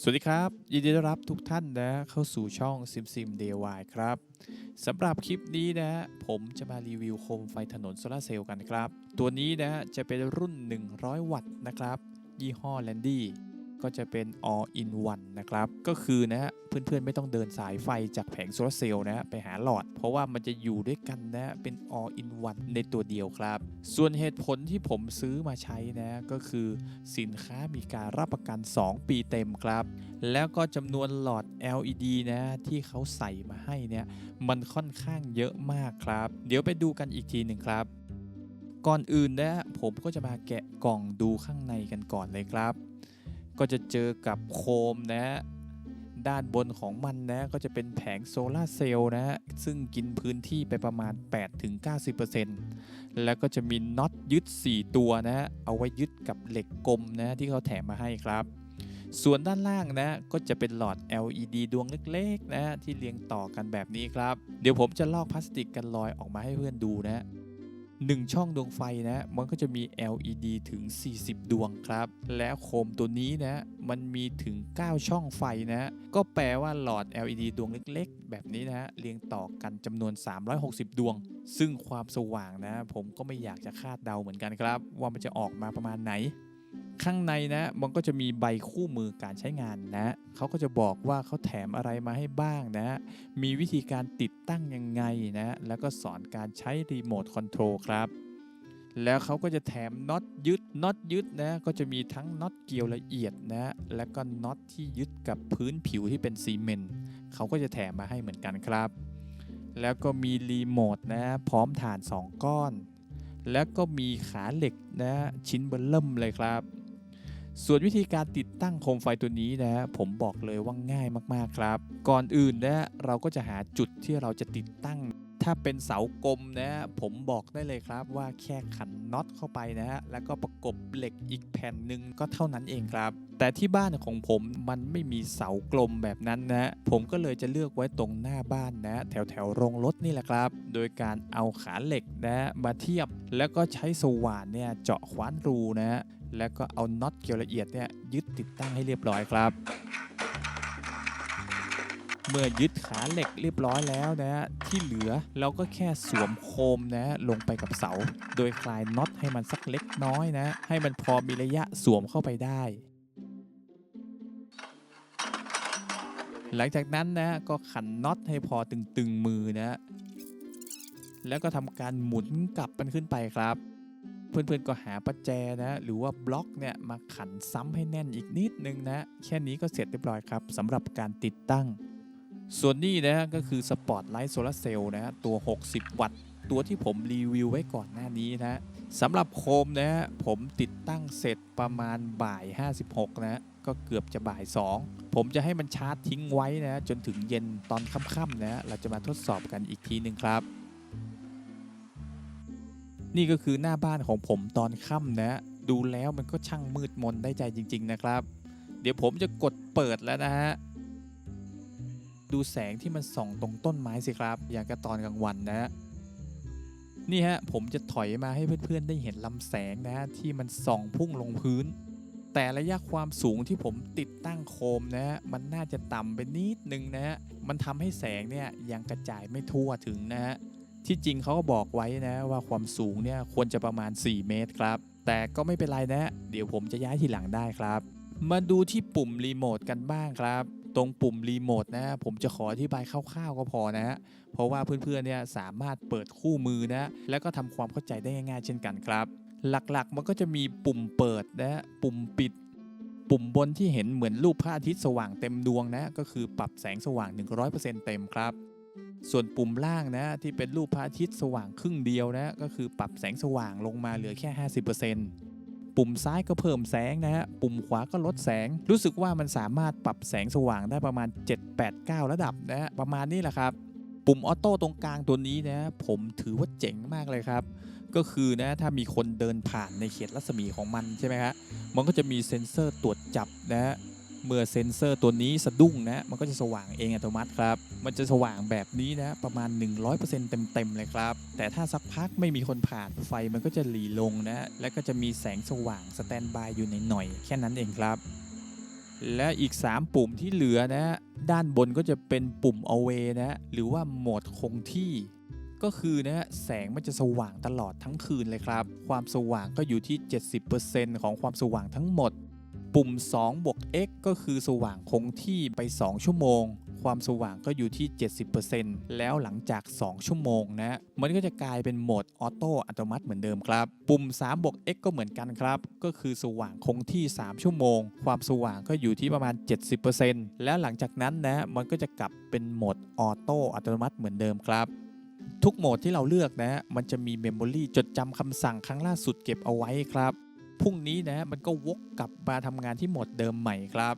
สวัสดีครับ ยินดีต้อนรับทุกท่านนะเข้าสู่ช่องซิมซิมเดวายครับสำหรับคลิปนี้นะผมจะมารีวิวโคมไฟถนนโซลาเซลล์กันครับ ตัวนี้นะจะเป็นรุ่น 100 วัตต์นะครับ ยี่ห้อแลนดี้ ก็จะเป็น all in one นะครับ ก็คือนะฮะเพื่อนๆไม่ต้องเดินสายไฟจากแผงโซลาร์เซลล์นะฮะไปหาหลอด เพราะว่ามันจะอยู่ด้วยกันนะ เป็น all in one ในตัวเดียวครับ ส่วนเหตุผลที่ผมซื้อมาใช้นะก็คือสินค้ามีการรับประกัน 2 ปีเต็มครับ แล้วก็จำนวนหลอด LED นะที่เขาใส่มาให้เนี่ยมันค่อนข้างเยอะมากครับ เดี๋ยวไปดูกันอีกทีหนึ่งครับก่อนอื่นนะผมก็จะมาแกะกล่องดูข้างในกันก่อนเลยครับ ก็จะเจอกับโคมนะฮะด้านบนของมันนะก็จะเป็นแผงโซลาร์เซลล์นะซึ่งกินพื้นที่ไปประมาณ 8-90%แล้วก็จะมีน็อตยึด 4 ตัวนะเอาไว้ยึดกับเหล็กกลมนะที่เขาแถมมาให้ครับ ส่วนด้านล่างนะก็จะเป็นหลอด LED ดวงเล็กๆนะที่เรียงต่อกันแบบนี้ครับ เดี๋ยวผมจะลอกพลาสติกกันลอยออกมาให้เพื่อนดูนะ หนึ่งช่องดวงไฟนะมันก็จะมี LED ถึง 40 ดวงครับ และโคมตัวนี้นะ มันมีถึง 9 ช่องไฟนะ ก็แปลว่าหลอด LED ดวงเล็กๆ แบบนี้นะเรียงต่อกันจำนวน 360 ดวง ซึ่งความสว่างนะ ผมก็ไม่อยากจะคาดเดาเหมือนกันครับ ว่ามันจะออกมาประมาณไหน ข้างในนะมันก็จะมีใบคู่มือการใช้งานนะเขาก็จะบอกว่าเขาแถมอะไรมาให้บ้างนะ มีวิธีการติดตั้งยังไงนะ แล้วก็สอนการใช้รีโมทคอนโทรลครับแล้วเขาก็จะแถมน็อตยึดน็อตยึดนะก็จะมีทั้งน็อตเกลียวละเอียดนะแล้วก็น็อตที่ยึดกับพื้นผิวที่เป็นซีเมนต์เขาก็จะแถมมาให้เหมือนกันครับ แล้วก็มีรีโมทนะพร้อมฐาน 2 ก้อน แล้วก็มีขาเหล็กนะชิ้นเบลเริ่มเลยครับ ส่วนวิธีการติดตั้งโคมไฟตัวนี้นะผมบอกเลยว่าง่ายมากๆครับ ก่อนอื่นนะเราก็จะหาจุดที่เราจะติดตั้ง ถ้าเป็นเสากลมนะผมบอกได้เลยครับว่าแค่ขันน็อตเข้าไปนะฮะแล้วก็ประกบเหล็กอีกแผ่นหนึ่งก็เท่านั้นเองครับ แต่ที่บ้านของผมมันไม่มีเสากลมแบบนั้นนะผมก็เลยจะเลือกไว้ตรงหน้าบ้านนะ แถวแถวโรงรถนี่แหละครับ โดยการเอาขาเหล็กนะมาเทียบแล้วก็ใช้สว่านเนี่ยเจาะขวานรูนะ แล้วก็เอาน็อตเกลียวละเอียดเนี่ยยึดติดตั้งให้เรียบร้อยครับ เมื่อยึดขาเหล็กเรียบร้อยแล้วนะที่เหลือเราก็แค่สวมโคมนะลงไปกับเสา โดยคลายน็อตให้มันสักเล็กน้อยนะ ให้มันพอมีระยะสวมเข้าไปได้หลังจากนั้นนะก็ขันน็อตให้พอตึงๆมือนะ แล้วก็ทำการหมุนกลับมันขึ้นไปครับ เพื่อนๆก็หาประแจนะหรือว่าบล็อกเนี่ยมาขันซ้ำให้แน่นอีกนิดนึงนะแค่นี้ก็เสร็จเรียบร้อยครับสำหรับการติดตั้ง ส่วนนี้นะก็คือสปอตไลท์โซลาเซลล์นะตัว 60 วัตต์ ตัวที่ผมรีวิวไว้ก่อนหน้านี้นะสำหรับโคมนะผมติดตั้งเสร็จประมาณบ่าย 56 นะก็เกือบจะบ่าย 2 ผมจะให้มันชาร์จทิ้งไว้นะจนถึงเย็นตอนค่ำๆนะเราจะมาทดสอบกันอีกทีหนึ่งครับ นี่ก็คือหน้าบ้านของผมตอนค่ำนะ ดูแล้วมันก็ช่างมืดมนได้ใจจริง ๆ นะครับ เดี๋ยวผมจะกดเปิดแล้วนะฮะ ดูแสงที่มันส่องตรงต้นไม้สิครับ อย่างกับตอนกลางวันนะฮะนี่ฮะผมจะถอยมาให้เพื่อนๆ ได้เห็นลำแสงนะฮะที่มันส่องพุ่งลงพื้น แต่ระยะความสูงที่ผมติดตั้งโคมนะฮะมันน่าจะต่ำไปนิดนึงนะฮะมันทำให้แสงเนี่ยยังกระจายไม่ทั่วถึงนะฮะ ที่จริงเขาก็บอกไว้นะว่าความสูงเนี่ยควรจะประมาณ 4 เมตรครับ แต่ก็ไม่เป็นไรนะ เดี๋ยวผมจะย้ายทีหลังได้ครับ มาดูที่ปุ่มรีโมทกันบ้างครับ ตรงปุ่มรีโมทนะ ผมจะขออธิบายคร่าวๆก็พอนะ เพราะว่าเพื่อนๆเนี่ยสามารถเปิดคู่มือนะ แล้วก็ทำความเข้าใจได้ง่าย ๆ เช่นกันครับ หลักๆมันก็จะมีปุ่มเปิดนะปุ่มปิดปุ่มบนที่เห็นเหมือนรูปพระอาทิตย์สว่างเต็มดวงนะ ก็คือปรับแสงสว่าง 100%เต็มครับ ส่วนปุ่มล่างนะที่เป็นรูปพระอาทิตย์สว่างครึ่งเดียวนะก็คือปรับแสงสว่างลงมาเหลือแค่ 50%ปุ่มซ้ายก็เพิ่มแสงนะฮะปุ่มขวาก็ลดแสง รู้สึกว่ามันสามารถปรับแสงสว่างได้ประมาณ 7 8 9 ระดับนะฮะประมาณนี้แหละครับ ปุ่มออโต้ตรงกลางตัวนี้นะผมถือว่าเจ๋งมากเลยครับก็คือนะถ้ามีคนเดินผ่านในเขตรัศมีของมันใช่ไหมฮะมันก็จะมีเซ็นเซอร์ตรวจจับนะฮะ เมื่อเซ็นเซอร์ตัวนี้สะดุ้งนะมันก็จะสว่างเองอัตโนมัติครับ มันจะสว่างแบบนี้นะประมาณ 100%เต็มๆเลยครับ แต่ถ้าสักพักไม่มีคนผ่านไฟมันก็จะหลีลงนะ และก็จะมีแสงสว่างสแตนบายอยู่ในหน่อยๆแค่นั้นเองครับ และอีก 3 ปุ่มที่เหลือนะ ด้านบนก็จะเป็นปุ่ม away นะหรือว่าโหมดคงที่ก็คือนะแสงมันจะสว่างตลอดทั้งคืนเลยครับ ความสว่างก็อยู่ที่ 70%ของความสว่างทั้งหมด ปุ่ม2บวก x ก็คือสว่างคงที่ไป 2 ชั่วโมง ความสว่างก็อยู่ที่ 70%แล้วหลังจาก 2 ชั่วโมงนะ มันก็จะกลายเป็นโหมดออโต้อัตโนมัติเหมือนเดิมครับ ปุ่ม3บวก x ก็เหมือนกันครับ ก็คือสว่างคงที่ 3 ชั่วโมง ความสว่างก็อยู่ที่ประมาณ 70%แล้วหลังจากนั้นนะ มันก็จะกลับเป็นโหมดออโต้อัตโนมัติเหมือนเดิมครับทุกโหมดที่เราเลือกนะ มันจะมีเมมโมรีจดจำคำสั่งครั้งล่าสุดเก็บเอาไว้ครับ พรุ่งนี้นะมันก็วกกลับมาทำงานที่โหมดเดิมใหม่ครับ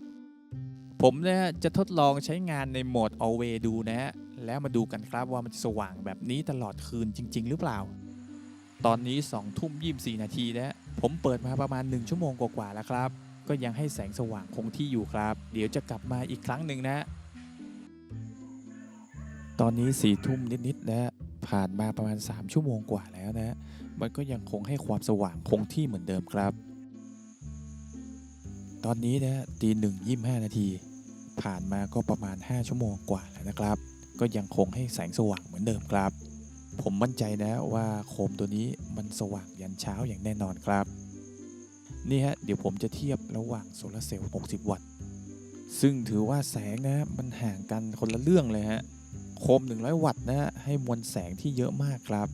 ผมนะจะทดลองใช้งานในโหมด Always ดูนะแล้วมาดูกันครับว่ามันจะสว่างแบบนี้ตลอดคืนจริง ๆ หรือเปล่า ตอนนี้2ทุ่ม24 นาทีนะผมเปิดมาประมาณ 1 ชั่วโมงกว่าๆแล้วครับ ก็ยังให้แสงสว่างคงที่อยู่ครับ เดี๋ยวจะกลับมาอีกครั้งหนึ่งนะ ตอนนี้4ทุ่มนิดๆนะ ผ่านมาประมาณ 3 ชั่วโมงกว่าแล้วนะ มันก็ยังคงให้ความสว่างคงที่เหมือนเดิมครับ ตอนนี้นะตีหนึ่งยี่ห้านาที ผ่านมาก็ประมาณ 5 ชั่วโมงกว่าแล้วนะครับ ก็ยังคงให้แสงสว่างเหมือนเดิมครับ ผมมั่นใจนะว่าโคมตัวนี้มันสว่างยันเช้าอย่างแน่นอนครับ นี่ฮะเดี๋ยวผมจะเทียบระหว่างโซลาเซลล์ 60 วัตต์ ซึ่งถือว่าแสงนะมันห่างกันคนละเรื่องเลยฮะ โคม 100 วัตต์นะให้มวลแสงที่เยอะมากครับ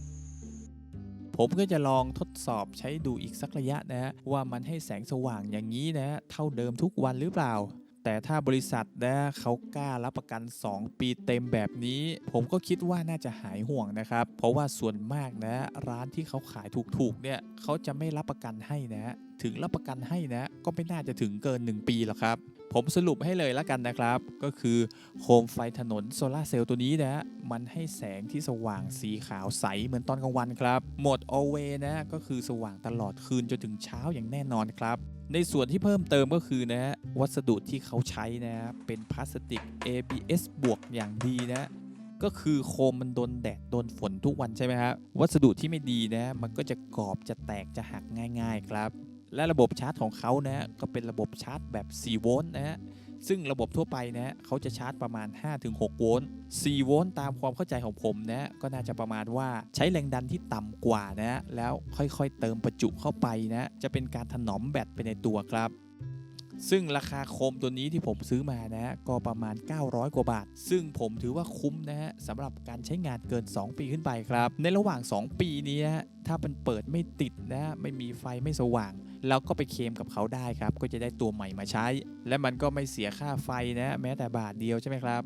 ผมก็จะลองทดสอบใช้ดูอีกสักระยะนะฮะว่ามันให้แสงสว่างอย่างนี้นะฮะเท่าเดิมทุกวันหรือเปล่า แต่ถ้าบริษัทนะเขากล้ารับประกัน 2 ปีเต็มแบบนี้ ผมก็คิดว่าน่าจะหายห่วงนะครับ เพราะว่าส่วนมากนะร้านที่เขาขายถูกๆเนี่ยเขาจะไม่รับประกันให้นะถึงรับประกันให้นะก็ไม่น่าจะถึงเกิน 1 ปีหรอกครับ ผมสรุปให้เลยแล้วกันนะครับ ก็คือโคมไฟถนนโซลาเซลล์ตัวนี้นะ มันให้แสงที่สว่างสีขาวใสเหมือนตอนกลางวันครับ โหมด always นะ ก็คือสว่างตลอดคืนจนถึงเช้าอย่างแน่นอนครับ ในส่วนที่เพิ่มเติมก็คือนะ วัสดุที่เขาใช้นะ เป็นพลาสติก ABS บวกอย่างดีนะก็คือโคมมันโดนแดดโดนฝนทุกวันใช่ไหมครับวัสดุที่ไม่ดีนะ มันก็จะกรอบจะแตกจะหักง่าย ๆ ครับ และระบบชาร์จของเขานะก็เป็นระบบชาร์จแบบ4โวลต์นะฮะซึ่งระบบทั่วไปนะเขาจะชาร์จประมาณ 5-6 โวลต์ 4 โวลต์ตามความเข้าใจของผมนะก็น่าจะประมาณว่าใช้แรงดันที่ต่ำกว่านะแล้วค่อยๆเติมประจุเข้าไปนะจะเป็นการถนอมแบตไปในตัวครับ ซึ่งราคาโคมตัวนี้ที่ผมซื้อมานะก็ประมาณ 900 กว่าบาท ซึ่งผมถือว่าคุ้มนะฮะสำหรับการใช้งานเกิน 2 ปีขึ้นไปครับ ในระหว่าง 2 ปีนี้ถ้ามันเปิดไม่ติดนะไม่มีไฟไม่สว่าง เราก็ไปเคมกับเขาได้ครับ ก็จะได้ตัวใหม่มาใช้ และมันก็ไม่เสียค่าไฟนะแม้แต่บาทเดียวใช่ไหมครับ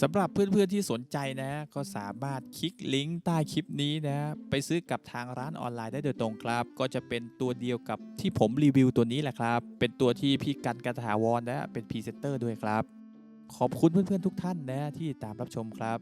สำหรับเพื่อนๆที่สนใจนะ ก็สามารถคลิกลิงก์ใต้คลิปนี้นะ ไปซื้อกับทางร้านออนไลน์ได้โดยตรงครับ ก็จะเป็นตัวเดียวกับที่ผมรีวิวตัวนี้แหละครับ เป็นตัวที่พี่กันกระถาวรนะเป็นพรีเซนเตอร์ด้วยครับ ขอบคุณเพื่อนๆทุกท่านนะที่ตามรับชมครับ